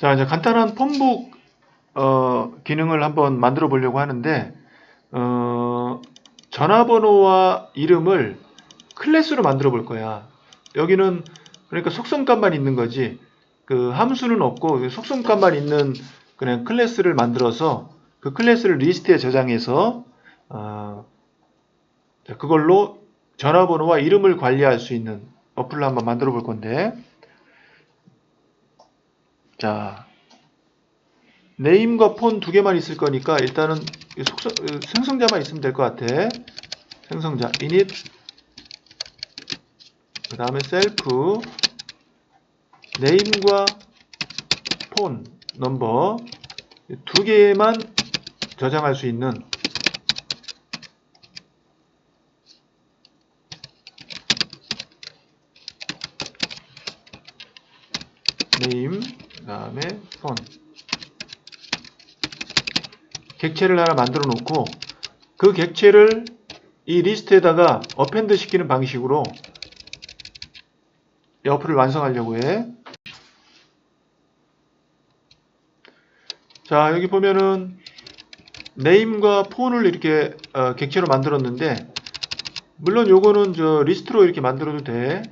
자, 이제 간단한 폰북 어, 기능을 한번 만들어 보려고 하는데 어, 전화번호와 이름을 클래스로 만들어 볼 거야. 여기는 그러니까 속성값만 있는 거지. 그 함수는 없고 그 속성값만 있는 그냥 클래스를 만들어서 그 클래스를 리스트에 저장해서 어, 자, 그걸로 전화번호와 이름을 관리할 수 있는 어플을 한번 만들어 볼 건데 자 네임과 폰 두 개만 있을 거니까 일단은 이 속성, 어, 생성자만 있으면 될 것 같아. 생성자 init 그 다음에 셀프 네임과 폰 넘버 두 개만 저장할 수 있는. 네임 그 다음에 폰 객체를 하나 만들어 놓고 그 객체를 이 리스트에다가 어펜드 시키는 방식으로 이 어플을 완성하려고 해. 자, 여기 보면은 네임과 폰을 이렇게 어, 객체로 만들었는데 물론 요거는 저 리스트로 이렇게 만들어도 돼.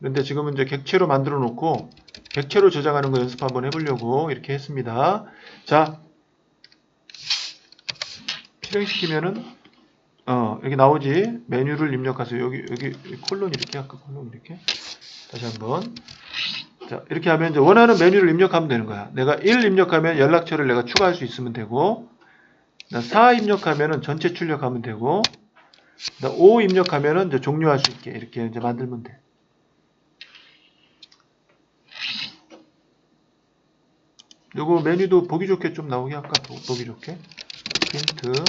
그런데 지금은 이제 객체로 만들어 놓고 객체로 저장하는 거 연습 한번 해보려고 이렇게 했습니다. 자, 실행시키면은 어 여기 나오지 메뉴를 입력하세요. 여기 여기 콜론 이렇게 할까 콜론 이렇게 다시 한번 자 이렇게 하면 이제 원하는 메뉴를 입력하면 되는 거야. 내가 1 입력하면 연락처를 내가 추가할 수 있으면 되고 4 입력하면은 전체 출력하면 되고 5 입력하면은 이제 종료할 수 있게 이렇게 이제 만들면 돼. 요거 메뉴도 보기 좋게 좀 나오게 할까? 보- 보기 좋게. 프린트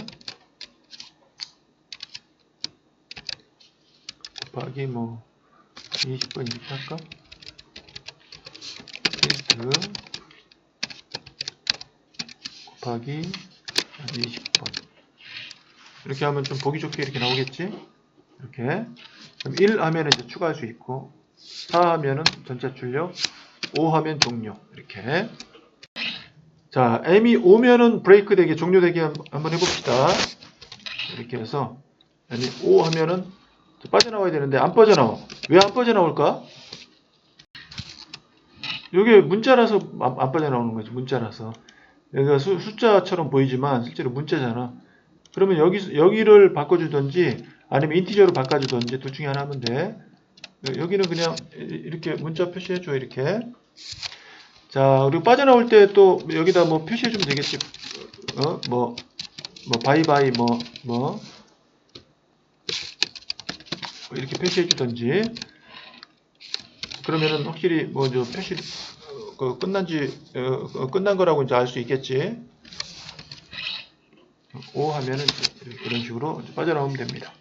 곱하기 뭐 20번 이렇게 할까? 프린트 곱하기 20번 이렇게 하면 좀 보기 좋게 이렇게 나오겠지? 이렇게 그럼 1 하면은 이제 추가할 수 있고 4 하면은 전체 출력 5 하면 종료 이렇게 자, M이 오면은 브레이크 되게 종료되게 한- 한번 해봅시다. 이렇게 해서 M이 O 하면은 빠져나와야 되는데 안 빠져나와. 왜 안 빠져나올까? 이게 문자라서 안, 안 빠져나오는 거지. 문자라서. 여기가 수, 숫자처럼 보이지만 실제로 문자잖아. 그러면 여기 여기를 바꿔주든지 아니면 인티저로 바꿔주든지 둘 중에 하나 하면 돼. 여기는 그냥 이렇게 문자 표시해줘 이렇게. 자, 그리고 빠져나올 때 또 여기다 뭐 표시해 주면 되겠지. 어, 뭐, 뭐, 바이바이, 뭐, 뭐. 이렇게 표시해 주던지. 그러면은 확실히 뭐, 저 표시, 어, 그 끝난지, 어, 어, 끝난 거라고 이제 알 수 있겠지. O 하면은 이런 식으로 빠져나오면 됩니다.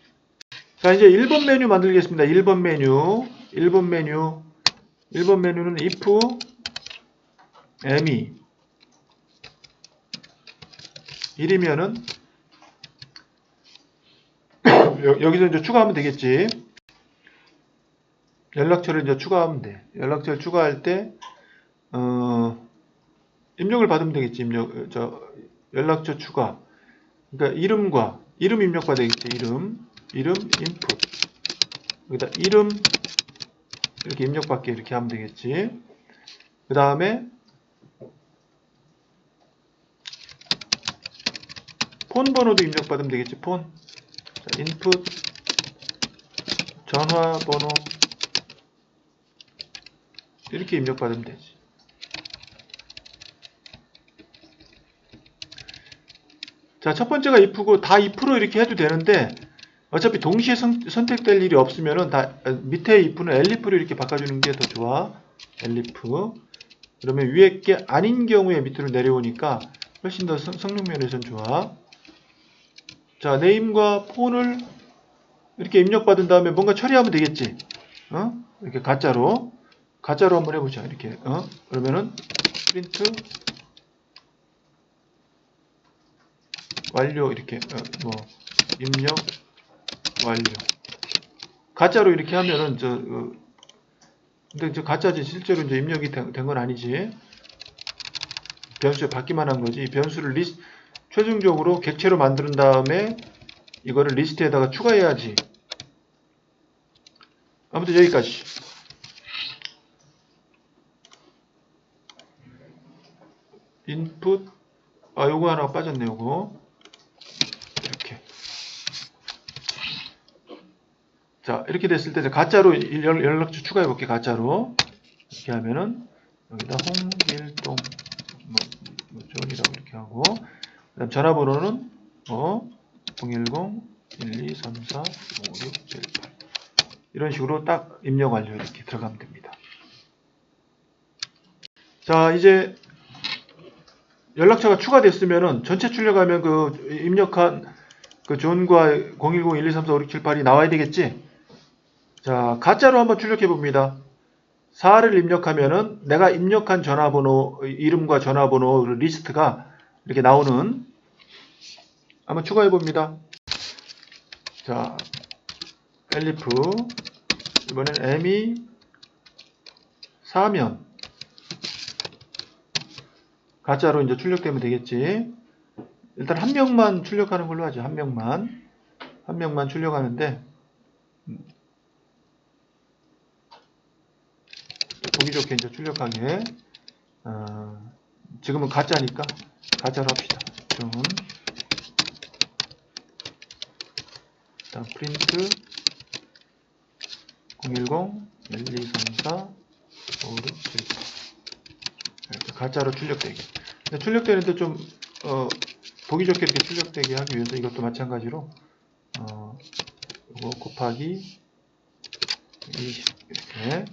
자, 이제 1번 메뉴 만들겠습니다. 1번 메뉴. 1번 메뉴. 1번 메뉴는 if m이 1이면은 여기서 이제 추가하면 되겠지. 연락처를 이제 추가하면 돼. 연락처를 추가할 때 어, 입력을 받으면 되겠지. 입력 저 연락처 추가. 그러니까 이름과 이름 입력 받아야겠지. 이름 이름 인풋 여기다 이름 이렇게 입력받게 이렇게 하면 되겠지. 그 다음에 폰 번호도 입력받으면 되겠지. 폰. 자, 인풋 전화번호 이렇게 입력받으면 되지. 자, 첫 번째가 if고 다 if로 이렇게 해도 되는데 어차피 동시에 선, 택될 일이 없으면은 다 어, 밑에 if는 elif로 이렇게 바꿔주는 게 더 좋아. elif. 그러면 위에 게 아닌 경우에 밑으로 내려오니까 훨씬 더 성, 성능 면에선 좋아. 자, 네임과 폰을 이렇게 입력받은 다음에 뭔가 처리하면 되겠지. 어? 이렇게 가짜로. 가짜로 한번 해보자. 이렇게. 어? 그러면은 프린트 완료 이렇게 어, 뭐 입력 완료. 가짜로 이렇게 하면은 저 어, 근데 저 가짜지 실제로 이제 입력이 된 건 아니지. 변수에 받기만 한 거지 이 변수를 리스 최종적으로 객체로 만든 다음에 이거를 리스트에다가 추가해야지. 아무튼 여기까지. 인풋. 아 요거 하나 빠졌네 요거. 이렇게. 자 이렇게 됐을 때 가짜로 연- 연락처 추가해 볼게 가짜로. 이렇게 하면은 여기다 홍길동 뭐, 뭐 존이라고 이렇게 하고 그다음 전화번호는 어 010 1 2 3 4 5 6 7 8 이런 식으로 딱 입력 완료 이렇게 들어가면 됩니다. 자 이제 연락처가 추가됐으면은 전체 출력하면 그 입력한 그 존과 010 1 2 3 4 5 6 7 8이 나와야 되겠지? 자 가짜로 한번 출력해 봅니다. 4를 입력하면은 내가 입력한 전화번호 이름과 전화번호 리스트가 이렇게 나오는 한번 추가해 봅니다. 자 엘리프 이번엔 m이 4면 가짜로 이제 출력되면 되겠지. 일단 한 명만 출력하는 걸로 하죠. 한 명만 한 명만 출력하는데 음. 보기 좋게 이제 출력하게 어, 지금은 가짜니까 가짜로 합시다. 좀 일단 프린트 010 1 2 3 4 5 6 7 8 이렇게 가짜로 출력되게. 근데 출력되는데 좀 어, 보기 좋게 이렇게 출력되게 하기 위해서 이것도 마찬가지로 어, 이거 곱하기 20 이렇게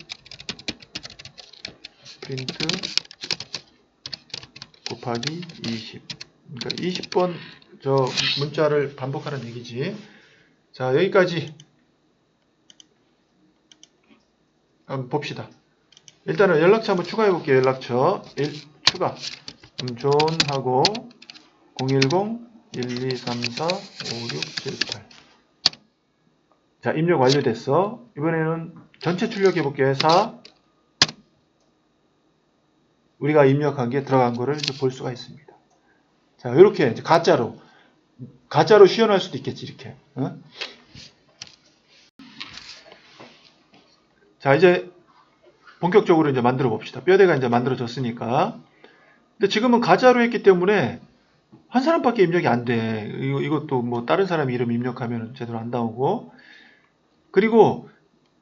프린트 곱하기 20 그러니까 20번 저 문자를 반복하는 얘기지 자 여기까지 한번 봅시다 일단은 연락처 한번 추가해 볼게요 연락처 1 추가 그럼 존하고 010 1 2 3 4 5 6 7 8 자, 입력 완료됐어. 이번에는 전체 출력해 볼게요. 4. 우리가 입력한 게 들어간 거를 볼 수가 있습니다. 자, 이렇게 가짜로 가짜로 시연할 수도 있겠지, 이렇게. 어? 자, 이제 본격적으로 이제 만들어 봅시다. 뼈대가 이제 만들어졌으니까. 근데 지금은 가짜로 했기 때문에 한 사람밖에 입력이 안 돼. 이것도 뭐 다른 사람 이름 입력하면 제대로 안 나오고. 그리고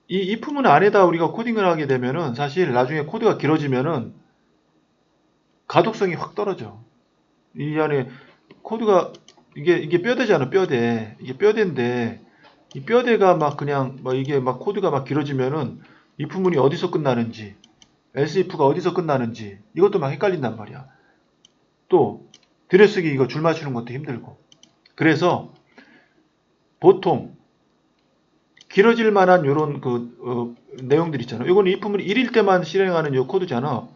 이 if문 안에다 우리가 코딩을 하게 되면은 사실 나중에 코드가 길어지면은 가독성이 확 떨어져. 이 안에 코드가 이게 이게 뼈대잖아, 뼈대. 이게 뼈대인데 이 뼈대가 막 그냥 막 이게 막 코드가 막 길어지면은 if문이 어디서 끝나는지, else if가 어디서 끝나는지 이것도 막 헷갈린단 말이야. 또 들여쓰기 이거 줄 맞추는 것도 힘들고. 그래서 보통 길어질 만한 요런 그 어, 내용들 있잖아. 이거는 if문 1일 때만 실행하는 요 코드잖아.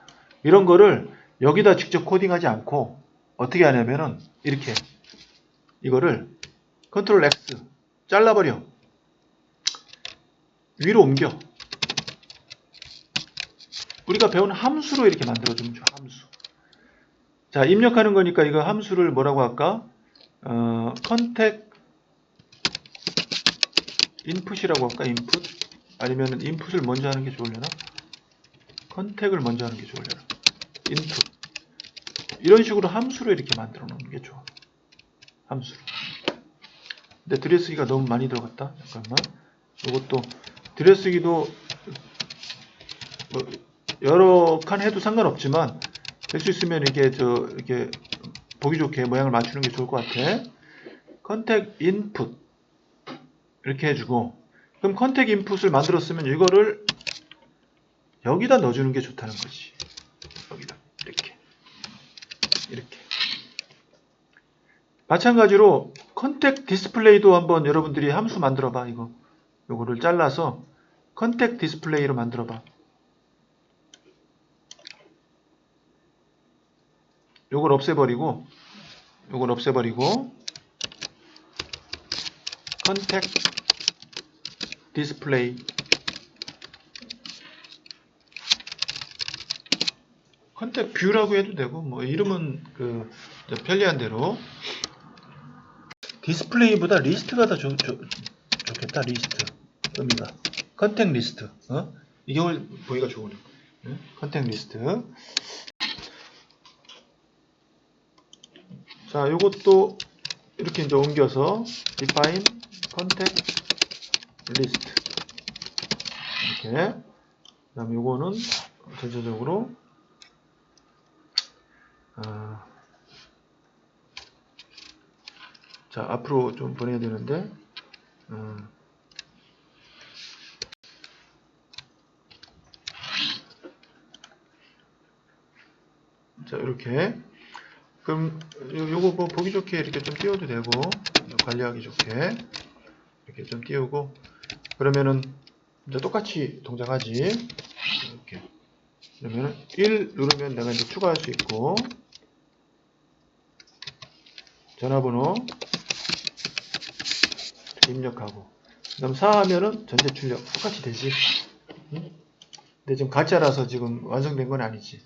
이런 거를 여기다 직접 코딩하지 않고 어떻게 하냐면은 이렇게 이거를 컨트롤 X 잘라버려. 위로 옮겨. 우리가 배운 함수로 이렇게 만들어주면 좋아. 함수. 자, 입력하는 거니까 이거 함수를 뭐라고 할까? 어, 컨택 인풋이라고 할까? 인풋? 아니면 인풋을 먼저 하는 게 좋으려나? 컨택을 먼저 하는 게 좋으려나? 인풋. 이런 식으로 함수로 이렇게 만들어 놓는 게 좋아. 함수로. 근데 들여쓰기가 너무 많이 들어갔다. 잠깐만. 이것도 들여쓰기도 뭐 여러 칸 해도 상관없지만 될 수 있으면 이렇게 저 이렇게 보기 좋게 모양을 맞추는 게 좋을 것 같아. 컨택 인풋 이렇게 해주고 그럼 컨택 인풋을 만들었으면 이거를 여기다 넣어주는 게 좋다는 거지. 여기다 이렇게 이렇게 마찬가지로 컨택 디스플레이도 한번 여러분들이 함수 만들어 봐 이거. 요거를 잘라서 컨택 디스플레이로 만들어 봐. 요걸 없애버리고 요걸 없애버리고 컨택 디스플레이 컨택 뷰라고 해도 되고 뭐 이름은 그 편리한 대로 디스플레이보다 리스트가 더 좋, 좋, 좋겠다 리스트. 의미가. 컨택 리스트. 어? 이게 오늘 보기가 좋으네 응? 컨택 리스트. 자 요것도 이렇게 이제 옮겨서 define contact list. 이렇게. 그 다음에 요거는 전체적으로 아, 자 앞으로 좀 보내야 되는데 음, 자 이렇게. 그럼 요- 요거 뭐 보기 좋게 이렇게 좀 띄워도 되고 관리하기 좋게 이렇게 좀 띄우고 그러면은 이제 똑같이 동작하지. 이렇게. 그러면은 1 누르면 내가 이제 추가할 수 있고 전화번호 입력하고 그 다음 4 하면은 전체 출력 똑같이 되지 응? 근데 지금 가짜라서 지금 완성된 건 아니지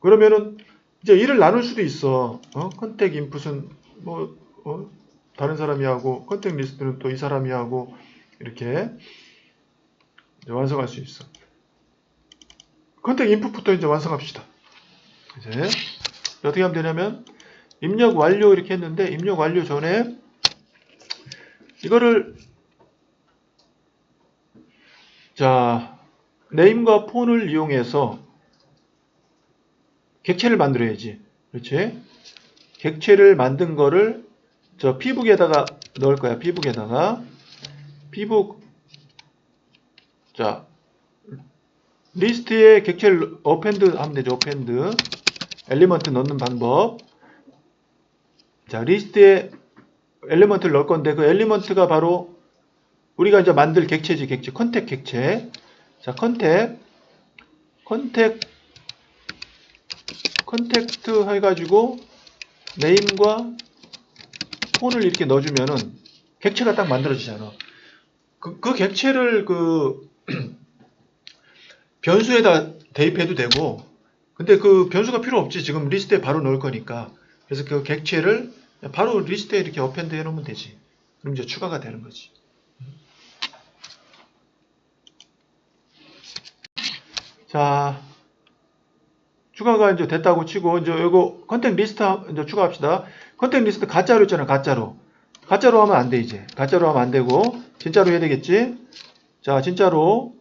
그러면은 이제 일을 나눌 수도 있어 어? 컨택 인풋은 뭐 어? 다른 사람이 하고 컨택 리스트는 또 이 사람이 하고 이렇게 완성할 수 있어 컨택 인풋부터 이제 완성합시다 이제 어떻게 하면 되냐면 입력 완료 이렇게 했는데 입력 완료 전에 이거를 자 네임과 폰을 이용해서 객체를 만들어야지. 그렇지? 객체를 만든 거를 저 피북에다가 넣을 거야 피북에다가. 피북. 자 리스트에 객체를 어펜드 하면 되죠 어펜드. 엘리먼트 넣는 방법. 자 리스트에 엘리먼트를 넣을 건데 그 엘리먼트가 바로 우리가 이제 만들 객체지 객체 컨택 객체. 자 컨택. 컨택 컨택트 해가지고 네임과 폰을 이렇게 넣어주면은 객체가 딱 만들어지잖아. 그, 그 객체를 그 변수에다 대입해도 되고 근데 그 변수가 필요 없지. 지금 리스트에 바로 넣을 거니까. 그래서 그 객체를 바로 리스트에 이렇게 어펜드 해 놓으면 되지. 그럼 이제 추가가 되는 거지. 자 추가가 이제 됐다고 치고 이제 이거 컨택 리스트 하- 이제 추가합시다. 컨택 리스트 가짜로 있잖아 가짜로. 가짜로 하면 안 돼 이제. 가짜로 하면 안 되고 진짜로 해야 되겠지? 자 진짜로.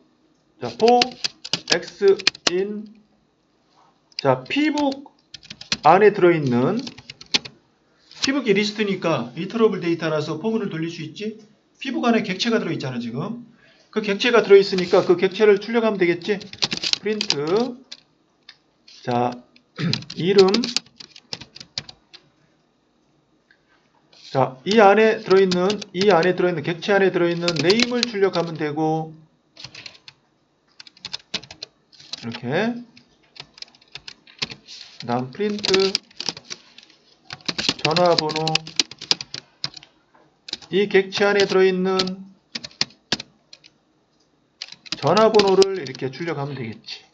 자 for x in 자 pbook 안에 들어있는 pbook이 리스트니까 리터러블 데이터라서 포문을 돌릴 수 있지? 안에 객체가 들어있잖아 지금. 그 객체가 들어있으니까 그 객체를 출력하면 되겠지? 프린트. 자 이름. 자, 이 안에 들어있는, 이 안에 들어있는, 객체 안에 들어있는 네임을 출력하면 되고, 이렇게. 그 다음, 프린트, 전화번호, 이 객체 안에 들어있는 전화번호를 이렇게 출력하면 되겠지.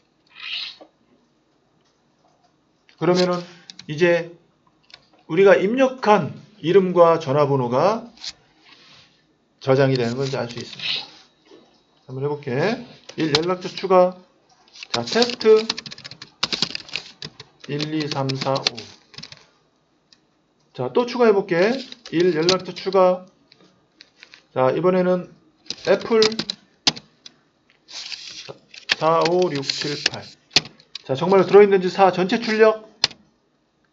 그러면은, 이제 우리가 입력한 이름과 전화번호가 저장이 되는 건지 알수 있습니다. 한번 해볼게. 1 연락처 추가. 자, 테스트 1, 2, 3, 4, 5. 자, 또 추가해 볼게. 1 연락처 추가. 자, 이번에는 애플 4, 5, 6, 7, 8. 자, 정말로 들어있는지 4 전체 출력.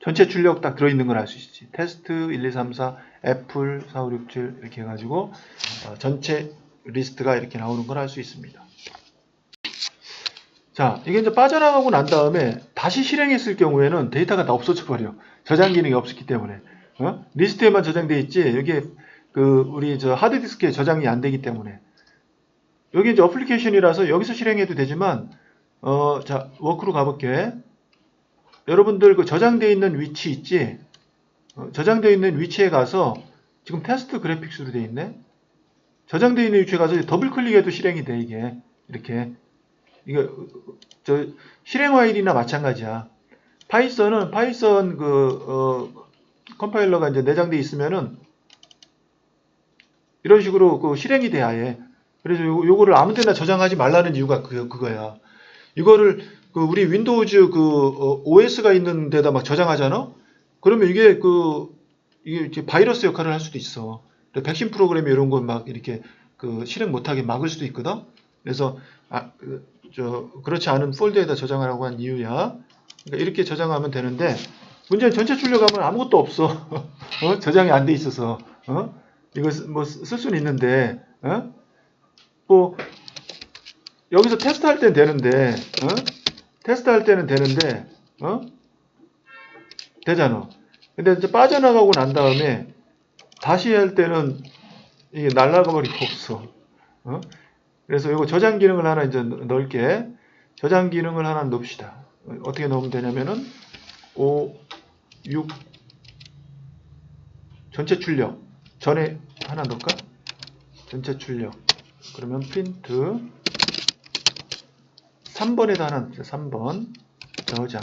전체 출력 딱 들어있는 걸 알 수 있지. 테스트 1, 2, 3, 4, 애플 4, 5, 6, 7 이렇게 해가지고 어, 전체 리스트가 이렇게 나오는 걸 알 수 있습니다. 자, 이게 이제 빠져나가고 난 다음에 다시 실행했을 경우에는 데이터가 다 없어져 버려. 저장 기능이 없었기 때문에. 어? 리스트에만 저장돼 있지. 여기에 그 우리 저 하드디스크에 저장이 안 되기 때문에. 여기 이제 어플리케이션이라서 여기서 실행해도 되지만 어, 자, 워크로 가볼게. 여러분들 그 저장되어 있는 위치 있지? 어, 저장되어 있는 위치에 가서 지금 테스트 그래픽스로 되어 있네? 저장되어 있는 위치에 가서 더블 클릭해도 실행이 돼 이게 이렇게 이거 저 실행 파일이나 마찬가지야. 파이썬은 파이썬 그 어, 컴파일러가 이제 내장돼 있으면은 이런 식으로 그 실행이 돼야 해. 그래서 요, 요거를 아무 데나 저장하지 말라는 이유가 그, 그거야. 이거를 그 우리 윈도우즈 그 어, OS가 있는 데다 막 저장하잖아? 그러면 이게 그 이게 바이러스 역할을 할 수도 있어. 백신 프로그램이 이런 거 막 이렇게 그 실행 못하게 막을 수도 있거든. 그래서 아, 그, 저 그렇지 않은 폴더에다 저장하라고 한 이유야. 그러니까 이렇게 저장하면 되는데 문제는 전체 출력하면 아무것도 없어. 어? 저장이 안 돼 있어서. 어? 이거 쓰- 뭐쓸 수는 있는데 어? 뭐 여기서 테스트 할 때는 되는데 어? 테스트 할 때는 되는데 어? 되잖아. 근데 이제 빠져나가고 난 다음에 다시 할 때는 이게 날라가 버리고 없어. 어? 그래서 이거 저장 기능을 하나 이제 넣을게. 저장 기능을 하나 넣읍시다. 어, 어떻게 넣으면 되냐면은 5, 6 전체 출력. 전에 하나 넣을까? 전체 출력. 그러면 프린트 3번에다 하나 넣자. 3번. 저장.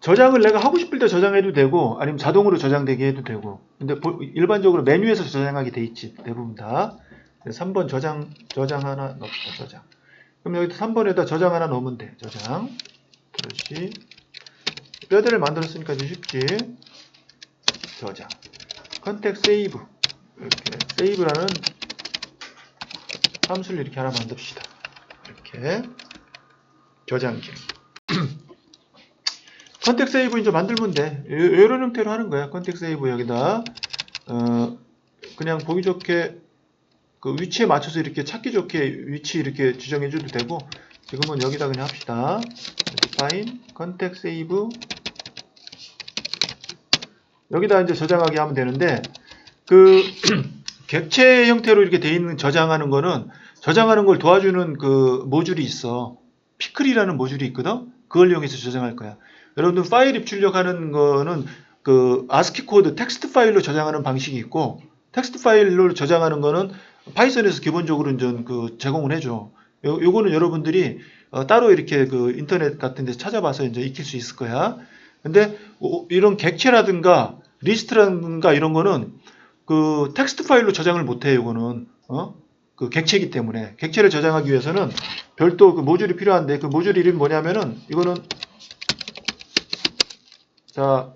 저장을 내가 하고 싶을 때 저장해도 되고 아니면 자동으로 저장되게 해도 되고. 근데 보- 일반적으로 메뉴에서 저장하게 돼 있지. 대부분 다. 3번 저장 저장 하나 넣읍시다. 저장. 그럼 여기 3번에다 저장 하나 넣으면 돼. 저장. 그렇지 뼈대를 만들었으니까 쉽지. 저장 컨택 세이브. 이렇게 세이브라는 함수를 이렇게 하나 만듭시다. 이렇게. 저장 기능 컨택 세이브 이제 만들면 돼. 요- 요런 형태로 하는 거야. 컨택 세이브 여기다. 어, 그냥 보기 좋게 그 위치에 맞춰서 이렇게 찾기 좋게 위치 이렇게 지정해 줘도 되고 지금은 여기다 그냥 합시다. 컨택 세이브 여기다 이제 저장하게 하면 되는데 그 객체 형태로 이렇게 돼 있는 저장하는 거는 저장하는 걸 도와주는 그 모듈이 있어 피클이라는 모듈이 있거든 그걸 이용해서 저장할 거야 여러분들 파일 입출력하는 거는 그 아스키 코드 텍스트 파일로 저장하는 방식이 있고 텍스트 파일로 저장하는 거는 파이썬에서 기본적으로 이제 그 제공을 해줘. 요, 요거는 여러분들이 어, 따로 이렇게 그 인터넷 같은 데서 찾아봐서 이제 익힐 수 있을 거야. 근데 오- 이런 객체라든가 리스트라든가 이런 거는 그 텍스트 파일로 저장을 못 해. 요거는 어? 그 객체이기 때문에 객체를 저장하기 위해서는 별도 그 모듈이 필요한데 그 모듈 이름이 뭐냐면은 이거는 자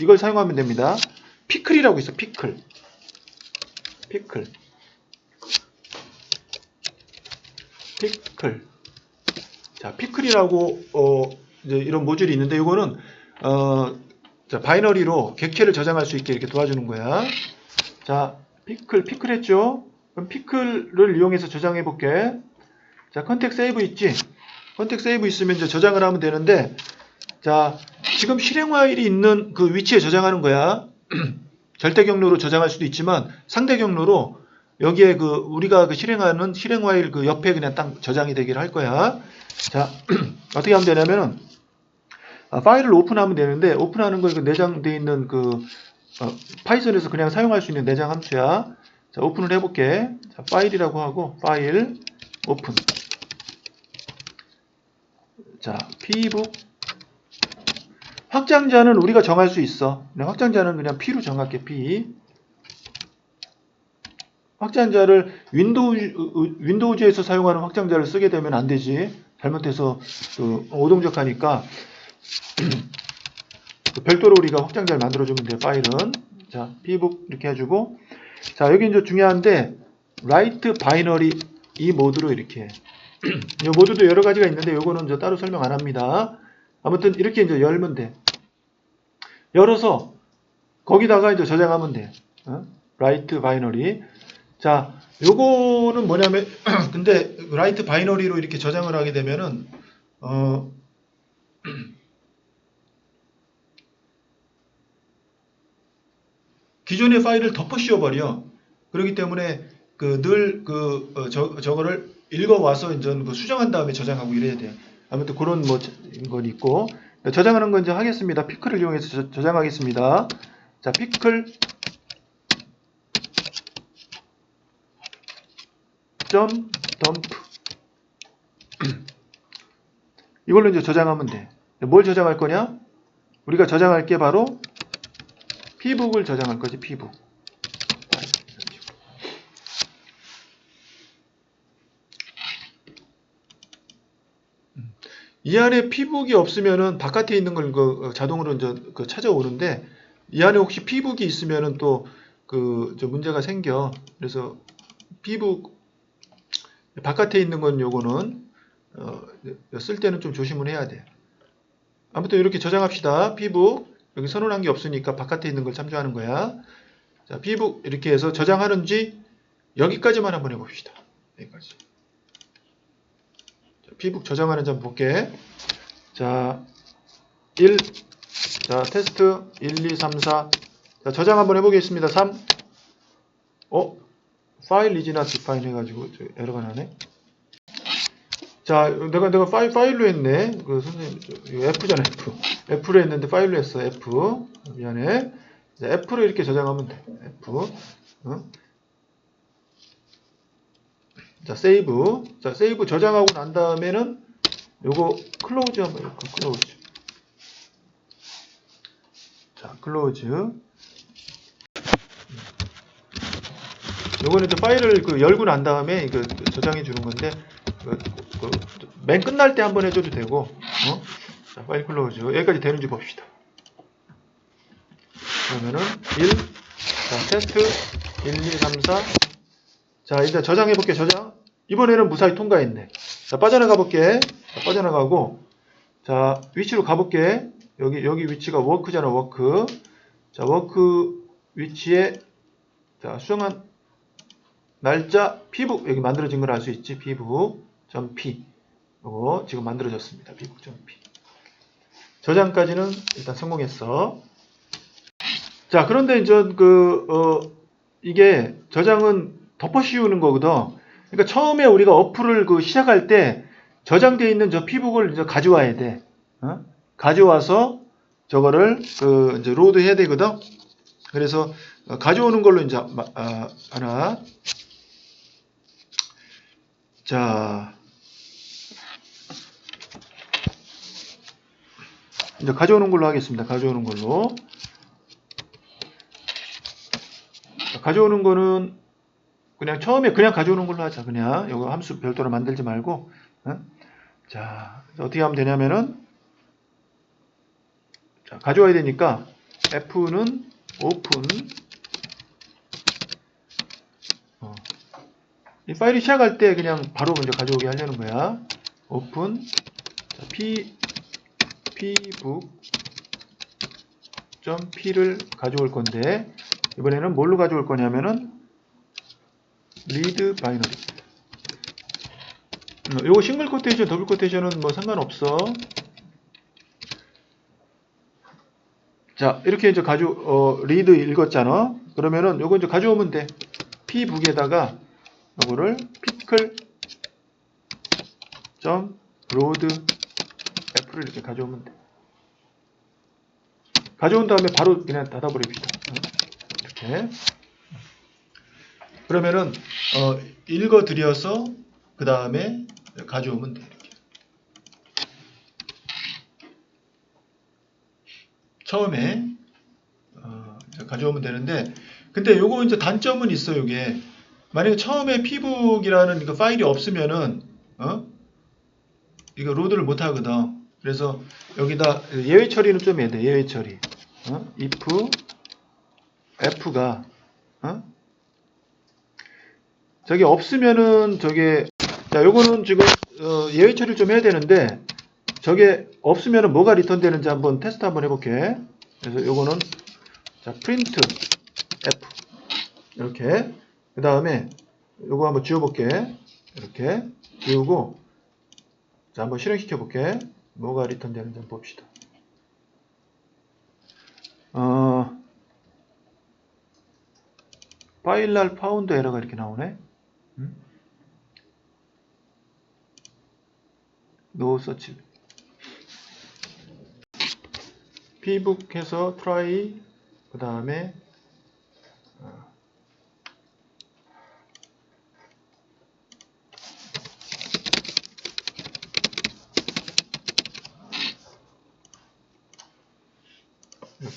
이걸 사용하면 됩니다. 피클이라고 있어. 피클. 피클. 피클. 자, 피클이라고 어 이런 모듈이 있는데 이거는 어 자, 바이너리로 객체를 저장할 수 있게 이렇게 도와주는 거야. 자, 피클 피클 했죠? 그럼 피클을 이용해서 저장해 볼게. 자, 컨택 세이브 있지? 컨택 세이브 있으면 이제 저장을 하면 되는데 자, 지금 실행 파일이 있는 그 위치에 저장하는 거야. 절대 경로로 저장할 수도 있지만 상대 경로로 여기에 그 우리가 그 실행하는 실행 파일 그 옆에 그냥 딱 저장이 되기를 할 거야. 자, 어떻게 하면 되냐면은 아, 파일을 오픈하면 되는데 오픈하는 거 이거 내장돼 있는 그 어, 파이썬에서 그냥 사용할 수 있는 내장 함수야. 자, 오픈을 해볼게. 자, 파일이라고 하고 파일 오픈. 자, pbook 확장자는 우리가 정할 수 있어. 그냥 확장자는 그냥 P로 정할게, P. 확장자를 윈도우, 윈도우즈에서 사용하는 확장자를 쓰게 되면 안 되지. 잘못해서 그 오동적하니까 그 별도로 우리가 확장자를 만들어주면 돼요, 파일은. 자, pbook 이렇게 해주고. 자, 여기 이제 중요한데, write binary 이 모드로 이렇게. 해. 이 모드도 여러 가지가 있는데, 요거는 이제 따로 설명 안 합니다. 아무튼 이렇게 이제 열면 돼. 열어서 거기다가 이제 저장하면 돼. 어? 라이트 바이너리. 자, 요거는 뭐냐면 근데 라이트 바이너리로 이렇게 저장을 하게 되면은 어 기존의 파일을 덮어 씌워 버려. 그렇기 때문에 그늘그 어, 저 저거를 읽어 와서 이제 그 수정한 다음에 저장하고 이래야 돼. 아무튼 그런 뭐 건 있고 네, 저장하는 건 이제 하겠습니다. 피클을 이용해서 저, 저장하겠습니다. 자, 피클 점 덤프 이걸로 이제 저장하면 돼. 뭘 저장할 거냐? 우리가 저장할 게 바로 피북을 저장할 거지, 피북. 이 안에 피북이 없으면은 바깥에 있는 걸 그 자동으로 이제 그 찾아오는데 이 안에 혹시 피북이 있으면은 또 그 문제가 생겨. 그래서 피북 바깥에 있는 건 요거는 어, 쓸 때는 좀 조심을 해야 돼. 아무튼 이렇게 저장합시다. 피북 여기 선언한 게 없으니까 바깥에 있는 걸 참조하는 거야. 자, 피북 이렇게 해서 저장하는지 여기까지만 한번 해봅시다. 여기까지. 자, 피북 저장하는지 한번 볼게. 자, 1, 자, 테스트 1, 2, 3, 4. 자, 저장 한번 해보겠습니다. 3. 어? 파일 이지나 디파인 해가지고 저 에러가 나네. 자, 내가 내가 파일 파일로 했네. 그 선생님 F잖아 F. F로 했는데 파일로 했어 F. 미안해. 자, F로 이렇게 저장하면 돼. F. 어? 자, 세이브. 자, 세이브 저장하고 난 다음에는 요거 클로즈 한번 해볼까? 클로즈. 자, 클로즈. 요거는 이제 파일을 그 열고 난 다음에 이거 저장해 주는 건데 그, 그, 맨 끝날 때 한번 해줘도 되고 어? 자, 파일 클로즈 여기까지 되는지 봅시다. 그러면은 1, 자, 테스트 1, 2, 3, 4. 자, 이제 저장해 볼게. 저장. 이번에는 무사히 통과했네. 자, 빠져나가 볼게. 자, 빠져나가고 자, 위치로 가 볼게. 여기 여기 위치가 워크잖아, 워크. 자, 워크 위치에 자, 수정한 날짜 피북 여기 만들어진 걸 알 수 있지 피 북.p 요거 지금 만들어졌습니다. 피북.p 저장까지는 일단 성공했어. 자 그런데 이제 그 어, 이게 저장은 덮어 씌우는 거거든. 그러니까 처음에 우리가 어플을 그 시작할 때 저장되어 있는 저 피북을 이제 가져와야 돼. 어? 가져와서 저거를 그 이제 로드 해야 되거든. 그래서 어, 가져오는 걸로 이제 마- 아, 하나. 자, 이제 가져오는 걸로 하겠습니다. 가져오는 걸로. 자, 가져오는 거는 그냥 처음에 그냥 가져오는 걸로 하자. 그냥 이거 함수 별도로 만들지 말고. 어? 자, 어떻게 하면 되냐면은 자, 가져와야 되니까 F는 오픈 어, 이 파일이 시작할 때 그냥 바로 먼저 가져오게 하려는 거야. 자, p pbook p를 가져올 건데 이번에는 뭘로 가져올 거냐면은 read binary. 음, 요거 싱글 코테이션, 더블 코테이션은 뭐 상관없어. 자, 이렇게 이제 가져 어 리드 읽었잖아. 그러면은 요거 이제 가져오면 돼. pbook에다가 요거를 피클 점 로드 F를 이렇게 가져오면 돼. 가져온 다음에 바로 그냥 닫아버립시다. 어? 이렇게. 그러면은 어, 읽어드려서 그 다음에 가져오면 돼. 이렇게. 처음에 어, 가져오면 되는데 근데 요거 이제 단점은 있어 요게 만약에 처음에 피북이라는 그 파일이 없으면은 어? 이거 로드를 못 하거든. 그래서 여기다 예외 처리는 좀 해야 돼. 예외 처리. 어? if f가 어? 저게 없으면은 저게 자 요거는 지금 어, 예외 처리를 좀 해야 되는데 저게 없으면은 뭐가 리턴 되는지 한번 테스트 한번 해볼게. 그래서 요거는 자 프린트 f 이렇게 그 다음에 요거 한번 지워볼게. 이렇게 지우고 자 한번 실행시켜 볼게. 뭐가 리턴 되는지 봅시다. 어, 파일날 파운드 에러가 이렇게 나오네. 음? 노 서치. pbook해서 try 그 다음에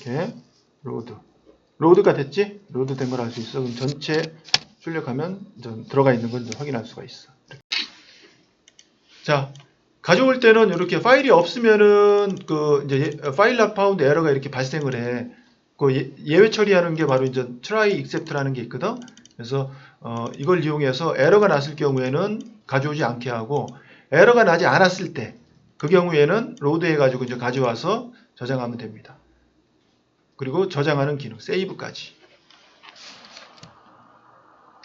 이렇게 로드 로드가 됐지? 로드 된 걸 알 수 있어. 그럼 전체 출력하면 전 들어가 있는 걸 이제 확인할 수가 있어. 이렇게. 자 가져올 때는 이렇게 파일이 없으면은 그 이제 파일 not found 에러가 이렇게 발생을 해. 그 예- 예외 처리하는 게 바로 이제 try except라는 게 있거든. 그래서 어, 이걸 이용해서 에러가 났을 경우에는 가져오지 않게 하고 에러가 나지 않았을 때 그 경우에는 로드 해 가지고 이제 가져와서 저장하면 됩니다. 그리고 저장하는 기능, 세이브까지.